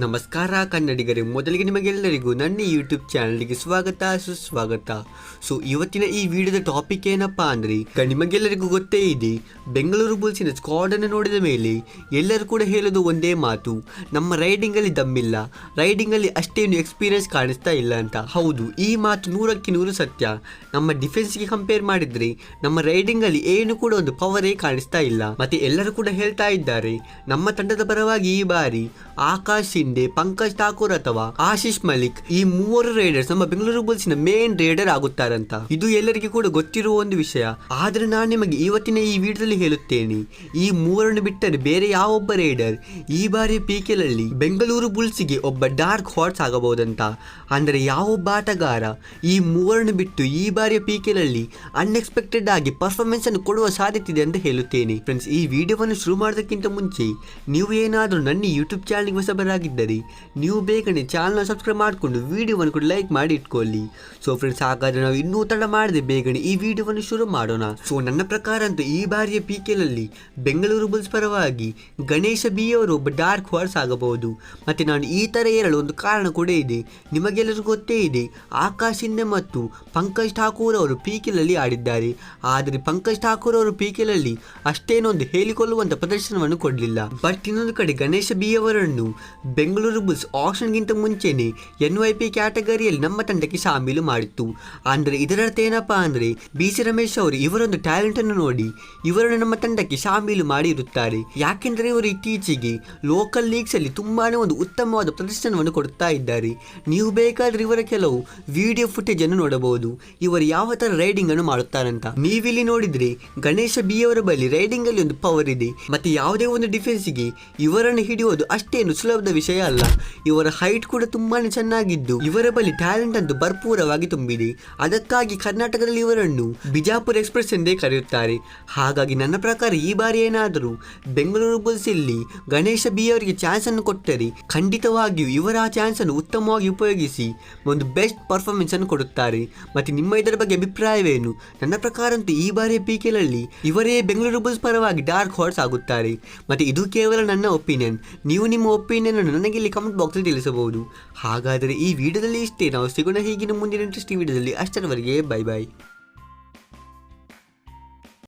ನಮಸ್ಕಾರ ಕನ್ನಡಿಗರೇ, ಮೊದಲಿಗೆ ನಿಮಗೆಲ್ಲರಿಗೂ ನನ್ನ ಯೂಟ್ಯೂಬ್ ಚಾನಲ್ಗೆ ಸ್ವಾಗತ, ಸುಸ್ವಾಗತ. ಸೊ ಇವತ್ತಿನ ಈ ವಿಡಿಯೋದ ಟಾಪಿಕ್ ಏನಪ್ಪಾ ಅಂದ್ರೆ ನಿಮಗೆಲ್ಲರಿಗೂ ಗೊತ್ತೇ ಇದೆ, ಬೆಂಗಳೂರು ಬುಲ್ಸಿನ ಸ್ಕ್ವಾಡ್ ಅನ್ನು ನೋಡಿದ ಮೇಲೆ ಎಲ್ಲರೂ ಕೂಡ ಹೇಳೋದು ಒಂದೇ ಮಾತು, ನಮ್ಮ ರೈಡಿಂಗ್ ಅಲ್ಲಿ ದಮ್ಮಿಲ್ಲ ರೈಡಿಂಗ್ ಅಲ್ಲಿ ಅಷ್ಟೇನು ಎಕ್ಸ್ಪೀರಿಯನ್ಸ್ ಕಾಣಿಸ್ತಾ ಇಲ್ಲ ಅಂತ. ಹೌದು, ಈ ಮಾತು ನೂರಕ್ಕೆ ನೂರು ಸತ್ಯ. ನಮ್ಮ ಡಿಫೆನ್ಸ್ಗೆ ಕಂಪೇರ್ ಮಾಡಿದ್ರೆ, ನಮ್ಮ ರೈಡಿಂಗ್ ಅಲ್ಲಿ ಏನು ಕೂಡ ಒಂದು ಪವರೇ ಕಾಣಿಸ್ತಾ ಇಲ್ಲ. ಮತ್ತೆ ಎಲ್ಲರೂ ಕೂಡ ಹೇಳ್ತಾ ಇದ್ದಾರೆ, ನಮ್ಮ ತಂಡದ ಪರವಾಗಿ ಈ ಬಾರಿ ಆಕಾಶ್ ಶಿಂದೆ ಪಂಕಜ್ ಠಾಕೂರ್ ಅಥವಾ ಆಶಿಶ್ ಮಲಿಕ್ ಈ ಮೂವರು ರೈಡರ್ಸ್ ನಮ್ಮ ಬೆಂಗಳೂರು ಬುಲ್ಸ್ನ ಮೇನ್ ರೈಡರ್ ಆಗುತ್ತಾರಂತ. ಇದು ಎಲ್ಲರಿಗೂ ಕೂಡ ಗೊತ್ತಿರುವ ಒಂದು ವಿಷಯ. ಆದ್ರೆ ನಾನು ನಿಮಗೆ ಇವತ್ತಿನ ಈ ವಿಡಿಯೋದಲ್ಲಿ ಹೇಳುತ್ತೇನೆ, ಈ ಮೂವರನ್ನು ಬಿಟ್ಟರೆ ಬೇರೆ ಯಾವೊಬ್ಬ ರೈಡರ್ ಈ ಬಾರಿ ಪಿಕೆಲಲ್ಲಿ ಬೆಂಗಳೂರು ಬುಲ್ಸ್ಗೆ ಒಬ್ಬ ಡಾರ್ಕ್ ಹಾರ್ಸ್ ಆಗಬಹುದಂತ? ಅಂದ್ರೆ ಯಾವೊಬ್ಬ ಆಟಗಾರ ಈ ಮೂವರನ್ನು ಬಿಟ್ಟು ಈ ಬಾರಿಯ ಪಿಕೆಲಲ್ಲಿ ಅನ್ಎಕ್ಸ್ಪೆಕ್ಟೆಡ್ ಆಗಿ ಪರ್ಫಾರ್ಮೆನ್ಸ್ ಅನ್ನು ಕೊಡುವ ಸಾಧ್ಯತೆ ಇದೆ ಅಂತ ಹೇಳುತ್ತೇನೆ. ಫ್ರೆಂಡ್ಸ್ ಈ ವಿಡಿಯೋವನ್ನು ಶುರು ಮಾಡೋದಕ್ಕಿಂತ ಮುಂಚೆ ನೀವು ಏನಾದರೂ ನನ್ನ ಯೂಟ್ಯೂಬ್ ಚಾನಲ್ಗೆ ಹೊಸಬರಾಗಿದ್ದರೆ ನೀವು ಬೇಗನೆ ಚಾನಲ್ನ ಸಬ್ಸ್ಕ್ರೈಬ್ ಮಾಡಿಕೊಂಡು ವಿಡಿಯೋವನ್ನು ಕೂಡ ಲೈಕ್ ಮಾಡಿ ಇಟ್ಕೊಳ್ಳಿ. ಸೊ ಫ್ರೆಂಡ್ಸ್ ಹಾಗಾದರೆ ನಾವು ಇನ್ನೂ ತಡ ಮಾಡದೆ ಬೇಗನೆ ಈ ವಿಡಿಯೋವನ್ನು ಶುರು ಮಾಡೋಣ. ಸೊ ನನ್ನ ಪ್ರಕಾರ ಅಂತೂ ಈ ಬಾರಿಯ ಪಿ ಕೆಲಲ್ಲಿ ಬೆಂಗಳೂರು ಬುಲ್ಸ್ ಪರವಾಗಿ ಗಣೇಶ ಬಿ ಅವರು ಒಬ್ಬ ಡಾರ್ಕ್ ಹಾರ್ಸ್ ಆಗಬಹುದು. ಮತ್ತು ನಾನು ಈ ಥರ ಏರಲು ಒಂದು ಕಾರಣ ಕೂಡ ಇದೆ. ನಿಮಗೆಲ್ಲರಿಗೂ ಗೊತ್ತೇ ಇದೆ, ಆಕಾಶ್ ಹಿಂದೆ ಮತ್ತು ಪಂಕಜ್ ಠಾಕೂರ್ ಅವರು ಪಿ ಕೆಲಲ್ಲಿ ಆಡಿದ್ದಾರೆ. ಆದರೆ ಪಂಕಜ್ ಠಾಕೂರ್ ಅವರು ಪಿ ಕೆಲಲ್ಲಿ ಅಷ್ಟೇನೊಂದು ಹೇಳಿಕೊಳ್ಳುವಂಥ ಪ್ರದರ್ಶನವನ್ನು ಕೊಡಲಿಲ್ಲ. ಬಟ್ ಇನ್ನೊಂದು ಕಡೆ ಗಣೇಶ ಬಿ ಅವರನ್ನು ಬೆಂಗಳೂರು ಬುಲ್ಸ್ ಆಕ್ಷನ್ಗಿಂತ ಮುಂಚೆನೆ ಎನ್ ವೈ ಪಿ ಕ್ಯಾಟಗರಿಯಲ್ಲಿ ನಮ್ಮ ತಂಡಕ್ಕೆ ಶಾಮೀಲು ಮಾಡಿತ್ತು. ಅಂದರೆ ಇದರರ್ಥ ಏನಪ್ಪಾ ಅಂದ್ರೆ ಬಿ ಸಿ ರಮೇಶ್ ಅವರು ಇವರೊಂದು ಟ್ಯಾಲೆಂಟ್ ಅನ್ನು ನೋಡಿ ಇವರನ್ನು ನಮ್ಮ ತಂಡಕ್ಕೆ ಶಾಮೀಲು ಮಾಡಿರುತ್ತಾರೆ. ಯಾಕೆಂದರೆ ಇವರು ಇತ್ತೀಚೆಗೆ ಲೋಕಲ್ ಲೀಗ್ಸ್ ಅಲ್ಲಿ ತುಂಬಾನೇ ಒಂದು ಉತ್ತಮವಾದ ಪ್ರದರ್ಶನವನ್ನು ಕೊಡುತ್ತಾ ಇದ್ದಾರೆ. ನೀವು ಬೇಕಾದರೆ ಇವರ ಕೆಲವು ವಿಡಿಯೋ ಫುಟೇಜ್ ಅನ್ನು ನೋಡಬಹುದು. ಇವರು ಯಾವ ಥರ ರೈಡಿಂಗ್ ಅನ್ನು ಮಾಡುತ್ತಾರಂತ. ನೀವಿಲ್ಲಿ ನೋಡಿದ್ರೆ ಗಣೇಶ ಬಿ ಅವರ ಬಳಿ ರೈಡಿಂಗ್ ಅಲ್ಲಿ ಒಂದು ಪವರ್ ಇದೆ. ಮತ್ತೆ ಯಾವುದೇ ಒಂದು ಡಿಫೆನ್ಸಿಗೆ ಇವರನ್ನು ಹಿಡಿಯೋದು ಅಷ್ಟೇನು ಸುಲಭದ ವಿಷಯ ಅಲ್ಲ. ಇವರ ಹೈಟ್ ಕೂಡ ತುಂಬಾನೇ ಚೆನ್ನಾಗಿದ್ದು. ಇವರ ಬಳಿ ಟ್ಯಾಲೆಂಟ್ ಅಂತೂ ಭರ್ಪೂರವಾಗಿ ತುಂಬಿದೆ. ಅದಕ್ಕಾಗಿ ಕರ್ನಾಟಕದಲ್ಲಿ ಇವರನ್ನು ಬಿಜಾಪುರ ಎಕ್ಸ್ಪ್ರೆಸ್ ಎಂದೇ ಕರೆಯುತ್ತಾರೆ. ಹಾಗಾಗಿ ನನ್ನ ಪ್ರಕಾರ ಈ ಬಾರಿ ಏನಾದರೂ ಬೆಂಗಳೂರು ಬುಲ್ಸ್ ಇಲ್ಲಿ ಗಣೇಶ ಬಿ ಅವರಿಗೆ ಚಾನ್ಸ್ ಅನ್ನು ಕೊಟ್ಟರೆ ಖಂಡಿತವಾಗಿಯೂ ಇವರ ಆ ಚಾನ್ಸ್ ಅನ್ನು ಉತ್ತಮವಾಗಿ ಉಪಯೋಗಿಸಿ ಒಂದು ಬೆಸ್ಟ್ ಪರ್ಫಾರ್ಮೆನ್ಸ್ ಅನ್ನು ಕೊಡುತ್ತಾರೆ. ಮತ್ತೆ ನಿಮ್ಮ ಇದರ ಬಗ್ಗೆ ಅಭಿಪ್ರಾಯವೇನು? ನನ್ನ ಪ್ರಕಾರ ಅಂತೂ ಈ ಬಾರಿಯ ಪಿಕೆಲಲ್ಲಿ ಇವರೇ ಬೆಂಗಳೂರು ಬುಲ್ಸ್ ಪರವಾಗಿ ಡಾರ್ಕ್ ಹಾರ್ಸ್ ಆಗುತ್ತಾರೆ. ಮತ್ತೆ ಇದು ಕೇವಲ ನನ್ನ ಒಪಿನಿಯನ್ ನೀವು ನಿಮ್ಮ ಒಪಿನಿಯನ್ ಅನ್ನು ನನಗೆ ಇಲ್ಲಿ ಕಮೆಂಟ್ ಬಾಕ್ಸ್ ತಿಳಿಸಬಹುದು. ಹಾಗಾದರೆ ಈ ವಿಡಿಯೋದಲ್ಲಿ ಇಷ್ಟೇ. ನಾವು ಸಿಗೋಣ ಹೀಗಿನ ಮುಂದಿನ ಇಂಟ್ರೆಸ್ಟಿಂಗ್ ವಿಡಿಯೋದಲ್ಲಿ ಅಷ್ಟರವರೆಗೆ ಬೈ ಬೈ